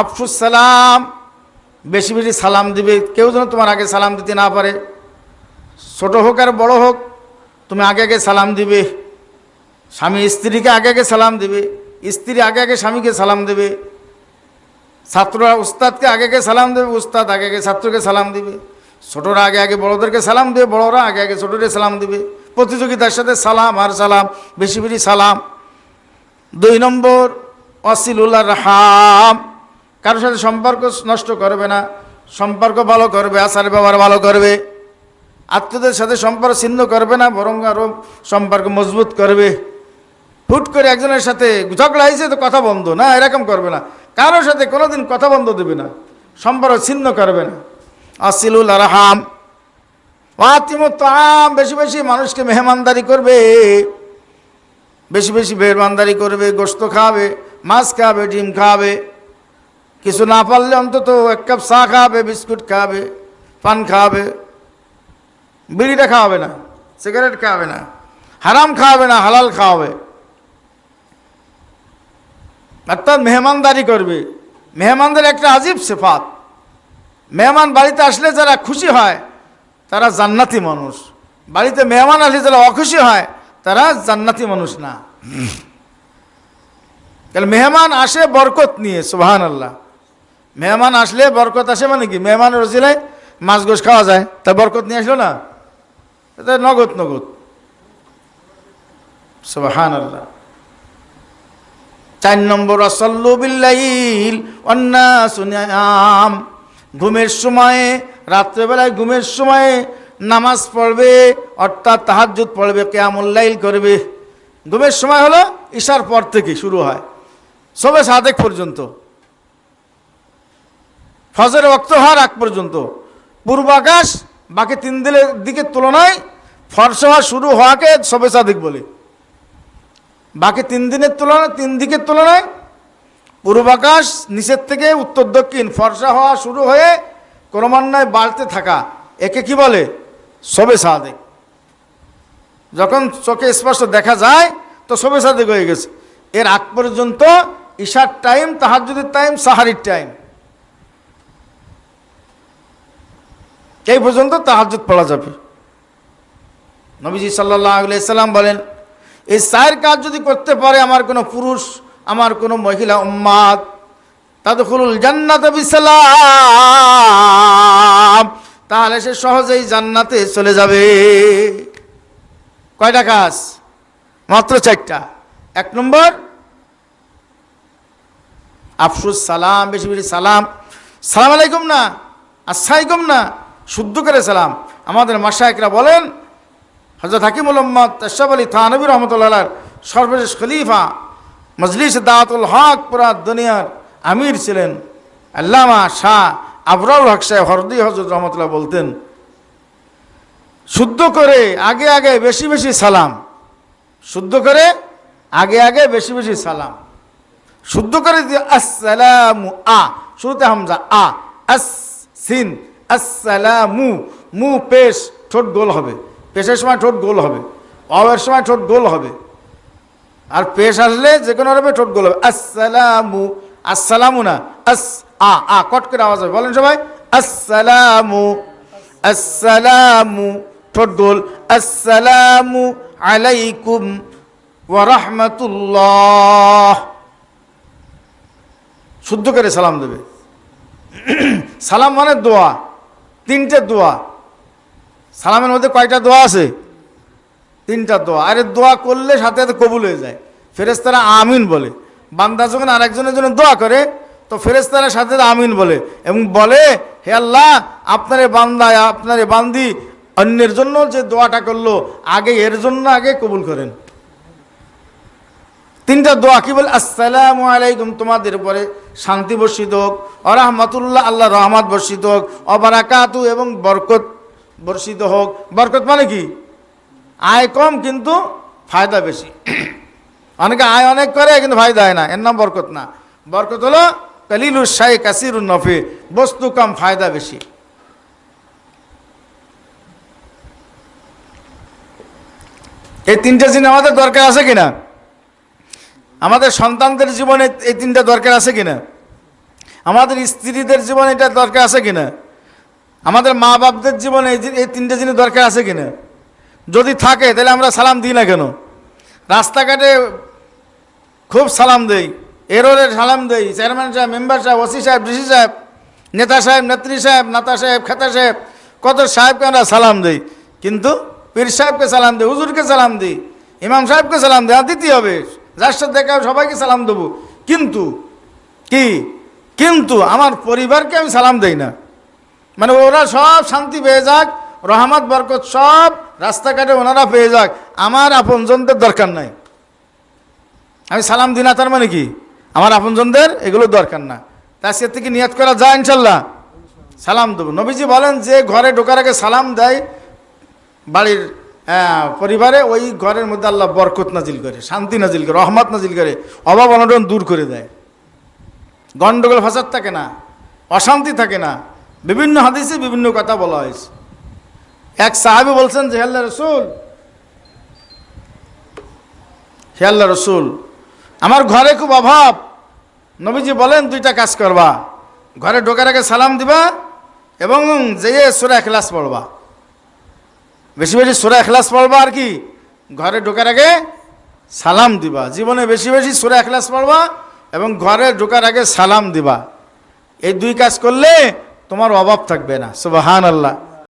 আফসুস সালাম, বেশি বেশি সালাম দিবে। কেউ যেন তোমার আগে সালাম দিতে না পারে। ছোট হোক আর বড় হোক, তুমি আগে আগে সালাম দিবে। স্বামী স্ত্রীকে আগে আগে সালাম দিবে। স্ত্রী আগে আগে স্বামীকে সালাম দেবে। ছাত্ররা উস্তাদকে আগে আগে সালাম দেবে, উস্তাদ আগে আগে ছাত্রকে সালাম দিবে। ছোটরা আগে আগে বড়োদেরকে সালাম দেবে, বড়রা আগে আগে ছোটদের সালাম দিবে। প্রতিযোগিতার সাথে সালাম আর সালাম, বেশি বেশি সালাম। দুই নম্বর অসিলুল্লাহ রাহাম কারোর সাথে সম্পর্ক নষ্ট করবে না, সম্পর্ক ভালো করবে, আচার ব্যবহার ভালো করবে। আত্মীয়দের সাথে সম্পর্ক ছিন্ন করবে না, বরং আরও সম্পর্ক মজবুত করবে। হুট করে একজনের সাথে ঝগড়া হয়েছে তো কথা বন্ধ। না, এরকম করবে না। কারোর সাথে কোনোদিন কথা বন্ধ দেবে না, সম্পর্ক ছিন্ন করবে না। আসিলুল আরহাম। ওয়াতিমত আম বেশি বেশি মানুষকে মেহমানদারি করবে। বেশি বেশি মেহমানদারি করবে গোস্ত খাওয়াবে মাছ খাওয়াবে ডিম খাওয়াবে কিছু না পারলে অন্তত এক কাপ চা খাওয়াবে বিস্কুট খাওয়াবে পান খাওয়াবে বিড়িটা খাওয়াবে না, সিগারেট খাওয়াবে না, হারাম খাওয়াবে না, হালাল খাওয়াবে। অর্থাৎ মেহমানদারি করবে। মেহমানদের একটা আজীব সেফাত। মেহমান বাড়িতে আসলে যারা খুশি হয়, তারা জান্নাতি মানুষ। বাড়িতে মেহমান আসলে যারা অখুশি হয়, তারা জান্নাতি মানুষ না। কারণ মেহমান আসে বরকত নিয়ে সুবাহান আল্লাহ মেহমান আসলে বরকত আসে মানে কি? মেহমান রসিলায় মাছ গোস খাওয়া যায়। তা বরকত নিয়ে আসলো না? এটা নগদ নগদ। সুবাহান আল্লাহ চার নম্বর অসল্লু বিল্লাইল অন্যাসুনিয়াম ঘুমের সময়ে, রাত্রেবেলায় ঘুমের সময়ে নামাজ পড়বে, অর্থাৎ তাহাজ্জুদ পড়বে কেয়ামুল্লাইল করবে। ঘুমের সময় হলো ঈশার পর থেকে শুরু হয়। সবে সাদেক পর্যন্ত। ফজর রক্ত হওয়ার আগ পর্যন্ত। পূর্বাকাশ বাকি তিন দিনের দিকের তুলনায় ফর্সা হওয়া শুরু হওয়াকে সবে সাদেক বলে। বাকি তিন দিনের তুলনায় তিন দিকের তুলনায় পূর্বাকাশ নিচের থেকে উত্তর দক্ষিণ ফর্সা হওয়া শুরু হয়ে ক্রমান্বয়ে বাড়তে থাকা, একে কি বলে? সবে সাদেক যখন চোখে স্পষ্ট দেখা যায়, তো সবে সাদেক হয়ে গেছে। এর আগ পর্যন্ত ঈশার টাইম তাহাজুদের টাইম সাহারির টাইম এই পর্যন্ত তাহাজুদ পড়া যাবে। নবীজি সাল্লাহ সাল্লাম বলেন, এই চায়ের কাজ যদি করতে পারে আমার কোনো পুরুষ, আমার কোনো মহিলা উম্মাদ, তাদখুলুল জান্নাত তাহলে সে সহজেই জান্নাতে চলে যাবে। কয়টা কাজ? মাত্র চারটা। এক নম্বর, আফসুস সালাম, বেশি বেশি সালাম। সালাম আলাইকুম না আসসালাইকুম না। শুদ্ধ করে সালাম। আমাদের মাসায়করা বলেন হজরত হাকিমুল উম্মদ তশাব আলী থানবী রহমতুল্লাহ সর্বশেষ খলিফা মজলিস দাওয়াতুল হক পুরা দুনিয়ার আমির ছিলেন। আল্লামা শাহ আবরাউল হক সাহেব হরদি হজরত রহমতুল্লাহ বলতেন, শুদ্ধ করে আগে আগে বেশি বেশি সালাম। শুদ্ধ করে আগে আগে বেশি বেশি সালাম। শুদ্ধ করে দিয়ে আসসালামু আ। শুরুতে হামজা আস সিন আসসালামু, মু পেশ, ঠোঁট গোল হবে। পেশের সময় ঠোঁট গোল হবে। অবের সময় ঠোঁট গোল হবে। আর পেশ আসলে যে কোনো হবে ঠোঁট গোল হবে। আসসালামু আসসালামু না, আস, আ আ, কট করে আওয়াজ হবে। বলেন সবাই, আসসালামু আসসালামু, ঠোঁট গোল। আসসালামু আলাইকুম ওয়া রাহমাতুল্লাহ। শুদ্ধ করে সালাম দেবে। সালাম মানে দোয়া। তিনটে দোয়া। সালামের মধ্যে কয়টা দোয়া আছে? তিনটা দোয়া। আরে দোয়া করলে সাথে সাথে কবুল হয়ে যায়। ফেরেস্তারা আমিন বলে। বান্দা যখন আরেকজনের জন্য দোয়া করে, তো ফেরেস্তারা সাথে সাথে আমিন বলে এবং বলে, হে আল্লাহ, আপনার বান্দা আপনার বান্দি অন্যের জন্য যে দোয়াটা করল, আগে এর জন্য আগে কবুল করেন। তিনটা দোয়া কি বলে, আসসালামু আলাইকুম, তোমাদের উপরে শান্তি বর্ষিত হোক, অরহমতুল্লাহ আল্লাহ রহমত বর্ষিত হোক, অবারাকাতু এবং বরকত বর্ষিত হোক। বরকত মানে কি? আয় কম কিন্তু ফায়দা বেশি। অনেকে আয় অনেক করে, কিন্তু ফায়দা হয় না। এর নাম বরকত না। বরকত হলো কালিলুর শাহ কাসিরুন নফে, বস্তু কম, ফায়দা বেশি। এই তিনটা জিনিস আমাদের দরকার আছে কিনা? আমাদের সন্তানদের জীবনে এই তিনটা দরকার আছে কিনা? আমাদের স্ত্রীদের জীবনে এটা দরকার আছে কিনা? আমাদের মা বাপদের জীবনে এই তিনটে জিনিস দরকার আছে কিনা? যদি থাকে, তাহলে আমরা সালাম দিই না কেন? রাস্তাঘাটে খুব সালাম দেই। এরোরে সালাম দেই। চেয়ারম্যান সাহেব, মেম্বার সাহেব, ওসি সাহেব, ডিসি সাহেব, নেতা সাহেব, নেত্রী সাহেব, নাতা সাহেব, খেতা সাহেব, কত সাহেবকে আমরা সালাম দেই। কিন্তু পীর সাহেবকে সালাম দিই, হুজুরকে সালাম দিই, ইমাম সাহেবকে সালাম দিই। আর দিতে হবে যার সাথে দেখা সবাইকে সালাম দেবো। কিন্তু, কি? কিন্তু আমার পরিবারকে আমি সালাম দেই না। মানে ওরা সব শান্তি পেয়ে যাক, রহমত, বরকত সব রাস্তাঘাটে ওনারা পেয়ে যাক। আমার আপনজনদের দরকার নাই। আমি সালাম দিই না, তার মানে কি? আমার আপনজনদের এগুলো দরকার না। তার সে থেকে নিয়াত করা যায়, ইনশাল্লাহ। সালাম দেবো। নবীজি বলেন, যে ঘরে ঢোকার আগে সালাম দেয়, বাড়ির আহ, পরিবারে ওই ঘরের মধ্যে আল্লাহ বরকত নাজিল করে শান্তি নাজিল করে রহমত নাজিল করে অভাব অনটন দূর করে দেয়। গন্ডগোল ফাসাদ থাকে না অশান্তি থাকে না। বিভিন্ন হাদিসে বিভিন্ন কথা বলা হয়েছে। এক সাহাবি বলছেন যে হেল্লা রসুল হে আল্লাহ রসুল আমার ঘরে খুব অভাব। নবীজি বলেন দুইটা কাজ করবা। ঘরে ঢোকার আগে সালাম দিবা এবং যেয়ে সুরা এখলাস পড়বা। বেশি বেশি সুরা এখলাস পড়বা আর কি? ঘরে ঢোকার আগে সালাম দিবা। জীবনে বেশি বেশি সুরা এখলাস পড়বা এবং ঘরে ঢোকার আগে সালাম দিবা। এই দুই কাজ করলে তোমার অভাব থাকবে না। সুবাহান আল্লাহ